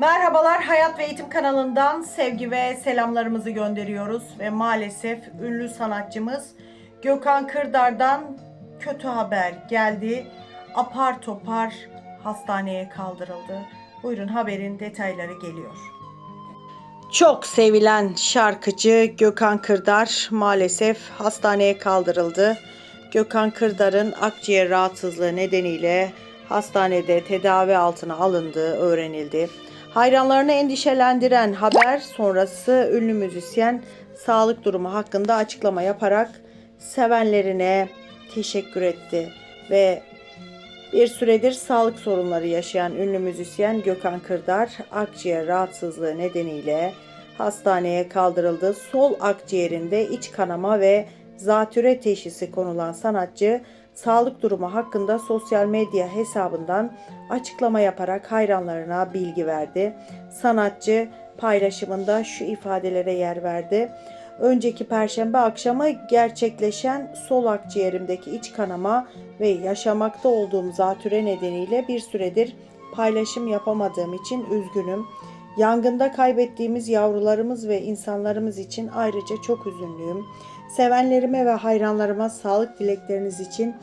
Merhabalar Hayat ve Eğitim kanalından sevgi ve selamlarımızı gönderiyoruz ve maalesef ünlü sanatçımız Gökhan Kırdar'dan kötü haber geldi. Apar topar hastaneye kaldırıldı. Buyurun haberin detayları geliyor. Çok sevilen şarkıcı Gökhan Kırdar maalesef hastaneye kaldırıldı. Gökhan Kırdar'ın akciğer rahatsızlığı nedeniyle hastanede tedavi altına alındığı öğrenildi. Hayranlarını endişelendiren haber sonrası ünlü müzisyen sağlık durumu hakkında açıklama yaparak sevenlerine teşekkür etti ve bir süredir sağlık sorunları yaşayan ünlü müzisyen Gökhan Kırdar akciğer rahatsızlığı nedeniyle hastaneye kaldırıldı. Sol akciğerinde iç kanama ve zatüre teşhisi konulan sanatçı sağlık durumu hakkında sosyal medya hesabından açıklama yaparak hayranlarına bilgi verdi. Sanatçı paylaşımında şu ifadelere yer verdi. Önceki perşembe akşamı gerçekleşen sol akciğerimdeki iç kanama ve yaşamakta olduğum zatüre nedeniyle bir süredir paylaşım yapamadığım için üzgünüm. Yangında kaybettiğimiz yavrularımız ve insanlarımız için ayrıca çok üzünlüyüm. Sevenlerime ve hayranlarıma sağlık dilekleriniz için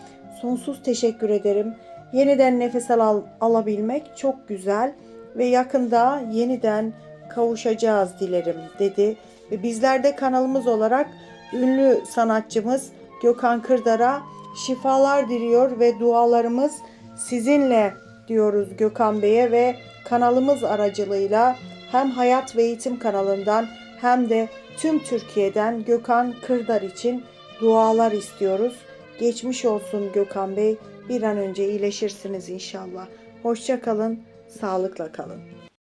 sonsuz teşekkür ederim. Yeniden nefes al- alabilmek çok güzel ve yakında yeniden kavuşacağız dilerim dedi. Ve bizler de kanalımız olarak ünlü sanatçımız Gökhan Kırdar'a şifalar diliyor ve dualarımız sizinle diyoruz Gökhan Bey'e ve kanalımız aracılığıyla hem Hayat ve Eğitim kanalından hem de tüm Türkiye'den Gökhan Kırdar için dualar istiyoruz. Geçmiş olsun Gökhan Bey. Bir an önce iyileşirsiniz inşallah. Hoşça kalın, sağlıkla kalın.